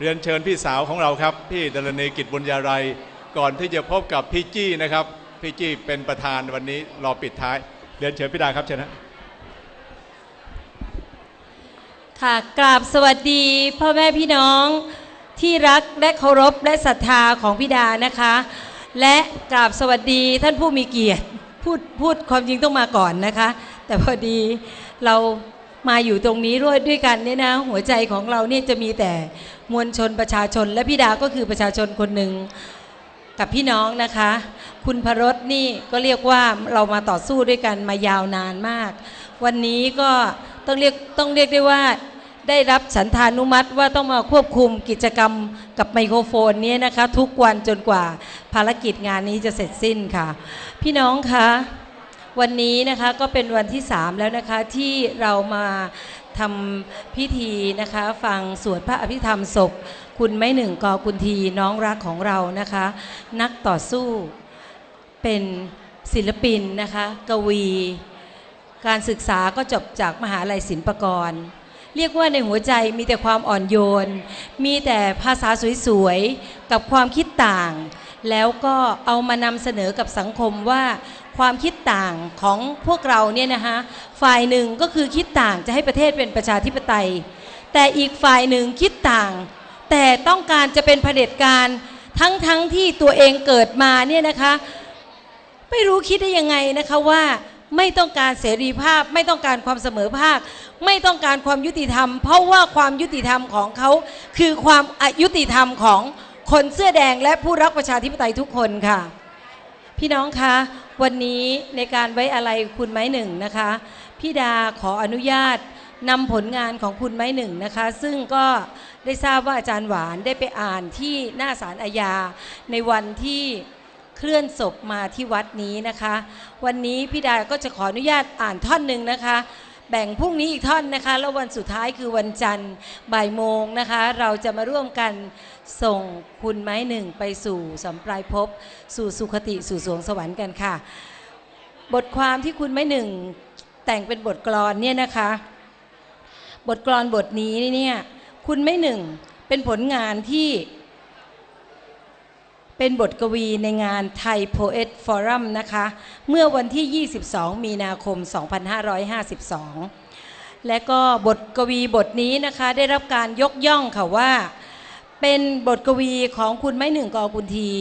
เรียนเชิญพี่สาวของเราครับ พี่ดลนีกิจบุญญาไรยก่อนที่จะพบกับพี่จี้นะครับ พี่จี้เป็นประธานวันนี้รอปิดท้าย เรียนเชิญพี่ดาครับเชิญนะค่ะกราบสวัสดีพ่อแม่พี่น้องที่รักและเคารพและศรัทธาของพี่ดานะคะ และกราบสวัสดีท่านผู้มีเกียรติพูดพูดความจริงต้องมาก่อนนะคะ แต่พอดีเรา มาอยู่ตรงนี้ด้วยด้วยกันเนี่ยนะหัวใจของเราเนี่ยจะมีแต่มวลชนประชาชน และพี่ดาก็คือประชาชนคนหนึ่งกับพี่น้องนะคะ คุณพรสนี่ก็เรียกว่าเรามาต่อสู้ด้วยกันมายาวนานมาก วันนี้ก็ต้องเรียกต้องเรียกได้ว่าได้รับฉันทานุมัติว่าต้องมาควบคุมกิจกรรมกับไมโครโฟนนี้นะคะ ทุกวันจนกว่าภารกิจงานนี้จะเสร็จสิ้นค่ะ พี่น้องคะ วันนี้นะคะก็เป็นวันที่ 3 แล้วนะคะที่เรามาทำพิธีนะคะฟังสวดพระอภิธรรมศพ คุณไม่หนึ่งกอคุณทีน้องรักของเรานะคะ นักต่อสู้เป็นศิลปินนะคะกวี การศึกษาก็จบจากมหาลัยศิลปากร เรียกว่าในหัวใจมีแต่ความอ่อนโยน มีแต่ภาษาสวยๆ กับความคิดต่าง แล้วก็เอามานำเสนอกับสังคมว่า ความคิดต่างของพวกเราเนี่ยนะคะฝ่ายหนึ่งก็คือคิดต่างจะให้ประเทศเป็นประชาธิปไตย แต่อีกฝ่ายหนึ่งคิดต่าง แต่ต้องการจะเป็นเผด็จการทั้งๆทที่ตัวเองเกิดมาเนี่ยนะคะไม่รู้คิดได้ยังไงนะคะว่าไม่ต้องการเสรีภาพ ไม่ต้องการความเสมอภาค ไม่ต้องการความยุติธรรม เพราะว่าความยุติธรรมของเขาคือความอายุติธรรมของคนเสื้อแดงและผู้รักประชาธิปไตยทุกคนค่ะ พี่น้องคะ วันนี้ในการไว้อะไรคุณไม้หนึ่งนะคะพี่ดาขออนุญาตนำผลงานของคุณไม้หนึ่งนะคะ ซึ่งก็ได้ทราบว่าอาจารย์หวานได้ไปอ่านที่หน้าศาลอาญาในวันที่เคลื่อนศพมาที่วัดนี้นะคะ วันนี้พี่ดาก็จะขออนุญาตอ่านท่อนหนึ่งนะคะ แบ่งพรุ่งนี้อีกท่อนนะคะ แล้ววันสุดท้ายคือวันจันทร์บ่ายโมงนะคะ เราจะมาร่วมกันส่งคุณไม้หนึ่งไปสู่สัมปรายภพสู่สุคติสู่สวงสวรรค์กันค่ะ บทความที่คุณไม้หนึ่งแต่งเป็นบทกลอนเนี่ยนะคะ บทกลอนบทนี้เนี่ยคุณไม้หนึ่งเป็นผลงานที่ เป็นบทกวีในงานไทย Poet Forum นะคะ เมื่อวันที่ 22 มีนาคม 2552 และก็บทกวีบทนี้นะคะได้รับการยกย่องค่ะว่า เป็นบทกวีของคุณไม้หนึ่งกอกุลที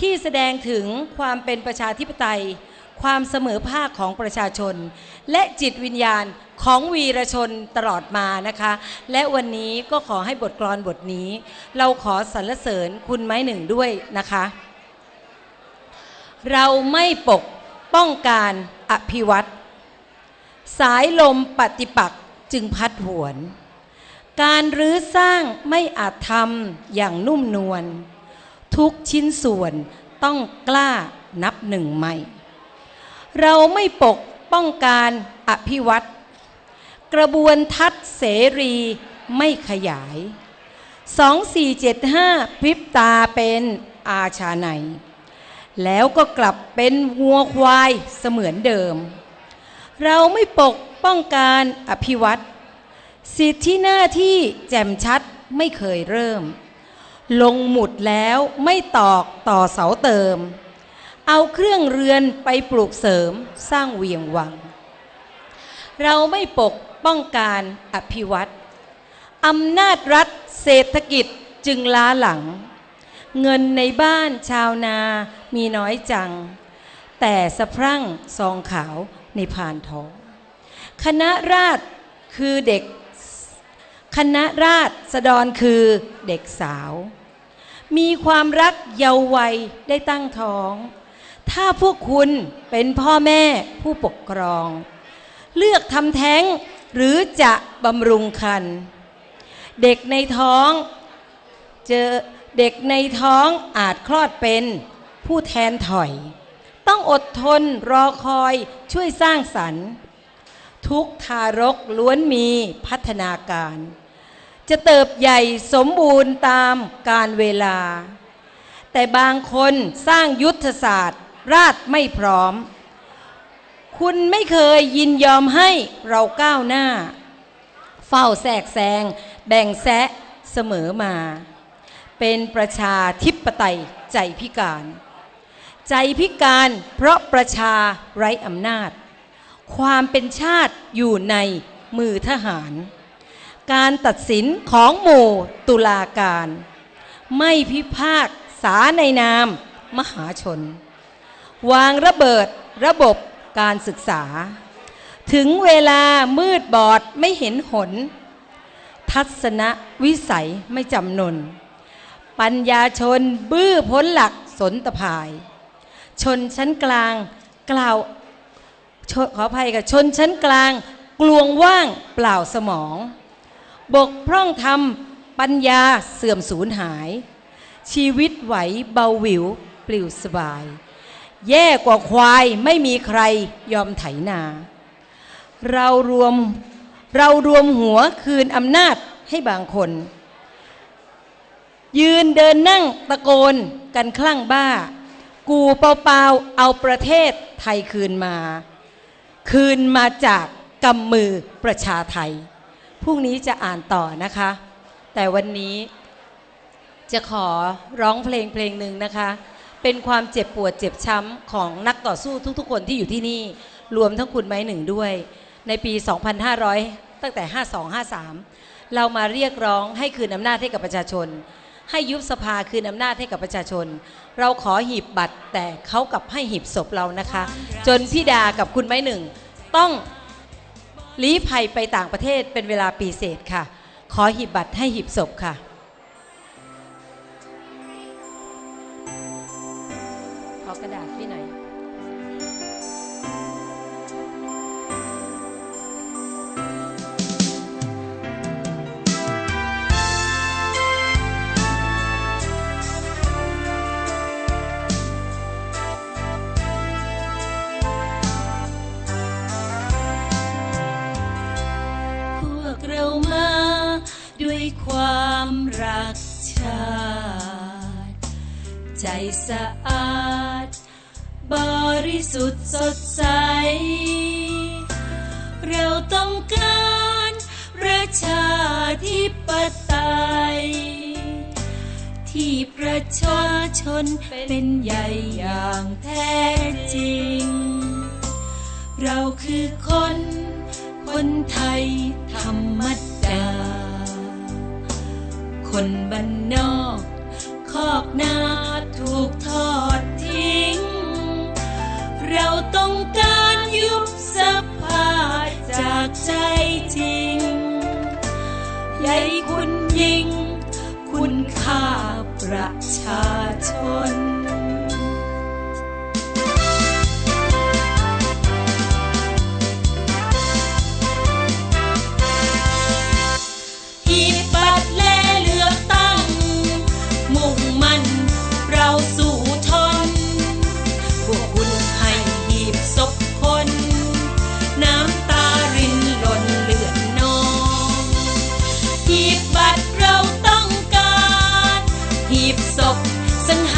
ที่แสดงถึงความเป็นประชาธิปไตย ความเสมอภาคของประชาชน และจิตวิญญาณ ของวีรชนตลอดมานะคะ และวันนี้ก็ขอให้บทกลอนบทนี้ เราขอสรรเสริญคุณไม้หนึ่งด้วยนะคะ เราไม่ปกป้องการอภิวัตสายลมปฏิปักษ์จึงพัดหวน การรื้อสร้างไม่อาจทำอย่างนุ่มนวลทุกชิ้นส่วนต้องกล้านับหนึ่งใหม่ เราไม่ปกป้องการอภิวัตร กระบวนทัศน์เสรีไม่ขยาย 2475 พริบตาเป็นอาชาใน แล้วก็กลับเป็นวัวควายเสมือนเดิม เราไม่ปกป้องการอภิวัตสิทธิหน้าที่แจ่มชัดไม่เคยเริ่ม ลงหมุดแล้วไม่ตอกต่อเสาเติม เอาเครื่องเรือนไปปลูกเสริมสร้างเวียงวัง เราไม่ปก ป้องการอภิวัตอำนาจรัฐเศรษฐกิจจึงล้าหลัง เงินในบ้านชาวนามีน้อยจัง แต่สะพรั่งซองขาวในพานทอง คณะราษฎรคือเด็ก คณะราษฎรคือเด็กสาว มีความรักเยาว์วัยได้ตั้งท้อง ถ้าพวกคุณเป็นพ่อแม่ผู้ปกครอง เลือกทำแท้ง หรือจะบำรุงคัน เด็กในท้องเจอเด็กในท้องอาจคลอดเป็นผู้แทนถอย ต้องอดทนรอคอยช่วยสร้างสรรค์ ทุกทารกล้วนมีพัฒนาการ จะเติบใหญ่สมบูรณ์ตามการเวลา แต่บางคนสร้างยุทธศาสตร์ ราดไม่พร้อม คุณไม่เคยยินยอมให้เราก้าวหน้า เฝ้าแทรกแซงแบ่งแซะเสมอมา เป็นประชาธิปไตยใจพิการ ใจพิการเพราะประชาไร้อำนาจ ความเป็นชาติอยู่ในมือทหาร การตัดสินของหมู่ตุลาการ ไม่พิพากษาในนามมหาชน วางระเบิดระบบ การศึกษา ถึงเวลามืดบอดไม่เห็นหน ทัศนวิสัยไม่จำนน ปัญญาชนบื้อพ้นหลักสนตภาย ชนชั้นกลางกล่าวขออภัยกับชนชั้นกลาง กลวงว่างเปล่าสมอง บกพร่องธรรมปัญญาเสื่อมสูญหาย ชีวิตไหวเบาหวิวปลิวสบาย แย่กว่าควายไม่มีใครยอมไถนา เรารวมเรารวมหัวคืนอำนาจให้บางคน ยืนเดินนั่งตะโกนกันคลั่งบ้า กูเปล่าๆเอาประเทศไทยคืนมา คืนมาจากกำมือประชาไทย พรุ่งนี้จะอ่านต่อนะคะ แต่วันนี้จะขอร้องเพลงเพลงหนึ่งนะคะ เป็นความเจ็บปวดเจ็บช้ำของนักต่อสู้ทุกๆ คนที่อยู่ที่นี่ รวมทั้งคุณไม้หนึ่งด้วย ในปี 2500 ตั้งแต่ 52-53 เรามาเรียกร้องให้คืนอำนาจให้กับประชาชน ให้ยุบสภาคืนอำนาจให้กับประชาชน เราขอหีบบัตรแต่เขากลับให้หีบศพเรานะคะ จนพี่ดากับคุณไม้หนึ่งต้องลี้ภัยไปต่างประเทศเป็นเวลาปีเศษค่ะ ขอหีบบัตรให้หีบศพค่ะ กระดาษพี่ไหนพวกเรามาด้วยความรักชาติใจสะอาด ริสุทธิ์สดใส เราต้องการประชาธิปไตย ที่ประชาชนเป็นใหญ่อย่างแท้จริง เราคือคนคนไทยธรรมดา คนบ้านนอก คอกนาถูกทอด ต้องการยุบสภาจากใจจริงใหญ่คุณยิ่ง พสังหา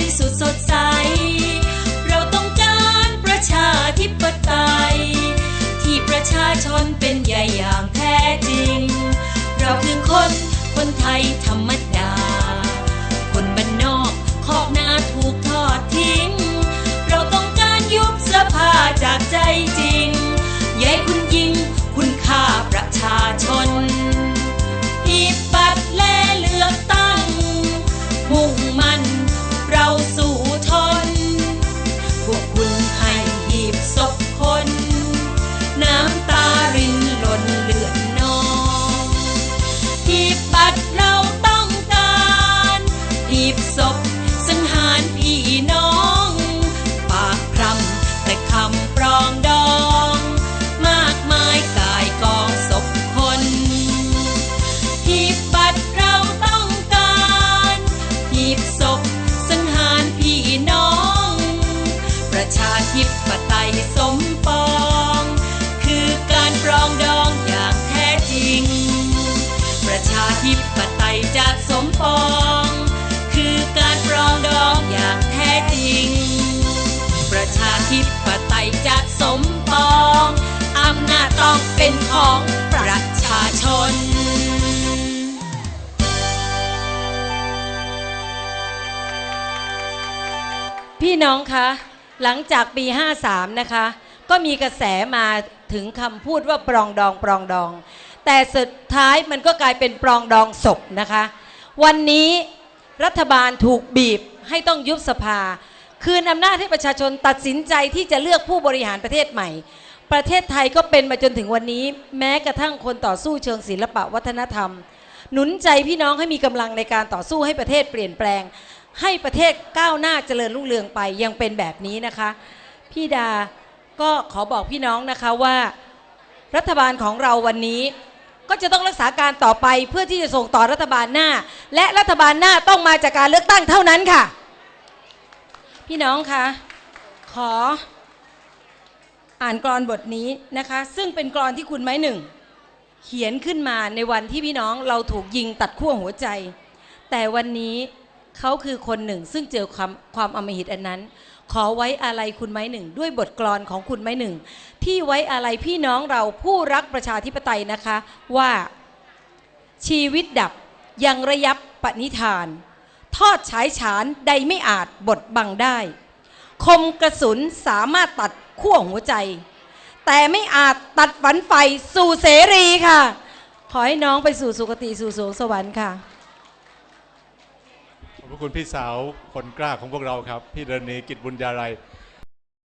ริสุทธิ์สดใส สมปอง คือการปรองดองอย่างแท้จริง ประชาธิปไตยจะสมปองอำนาจต้องเป็นของประชาชนพี่น้องคะหลังจากปี 53 นะคะ ก็มีกระแสมาถึงคำพูดว่าปรองดองปรองดอง แต่สุดท้ายมันก็กลายเป็นปรองดองศพนะคะ วันนี้รัฐบาลถูกบีบให้ต้องยุบสภา คืนอำนาจให้ประชาชนตัดสินใจที่จะเลือกผู้บริหารประเทศใหม่ ประเทศไทยก็เป็นมาจนถึงวันนี้ แม้กระทั่งคนต่อสู้เชิงศิลปะวัฒนธรรม หนุนใจพี่น้องให้มีกำลังในการต่อสู้ให้ประเทศเปลี่ยนแปลง ให้ประเทศก้าวหน้าเจริญรุ่งเรืองไปยังเป็นแบบนี้นะคะ พี่ดาก็ขอบอกพี่น้องนะคะว่า รัฐบาลของเราวันนี้ ก็จะต้องรักษาการต่อไปเพื่อที่จะส่งต่อรัฐบาลหน้า และรัฐบาลหน้าต้องมาจากการเลือกตั้งเท่านั้นค่ะ พี่น้องคะขออ่านกรอนบทนี้นะคะ ซึ่งเป็นกรอนที่คุณไม้หนึ่ง เขียนขึ้นมาในวันที่พี่น้องเราถูกยิงตัดขั้วหัวใจ แต่วันนี้เขาคือคนหนึ่งซึ่งเจอความความอมหิตอันนั้น ขอไว้อะไรคุณไม้หนึ่ง ด้วยบทกลอนของคุณไม้หนึ่ง ที่ไว้อะไรพี่น้องเราผู้รักประชาธิปไตยนะคะว่าชีวิตดับยังระยับปณิธาน ทอดฉายฉานใดไม่อาจบดบังได้ คมกระสุนสามารถตัดขั้วหัวใจ แต่ไม่อาจตัดฝันไฟสู่เสรีค่ะ ขอให้น้องไปสู่สุคติสู่สวงสวรรค์ค่ะ ขอบคุณพี่สาวคนกล้าของพวกเราครับ พี่เดนีกิจบุญญาไร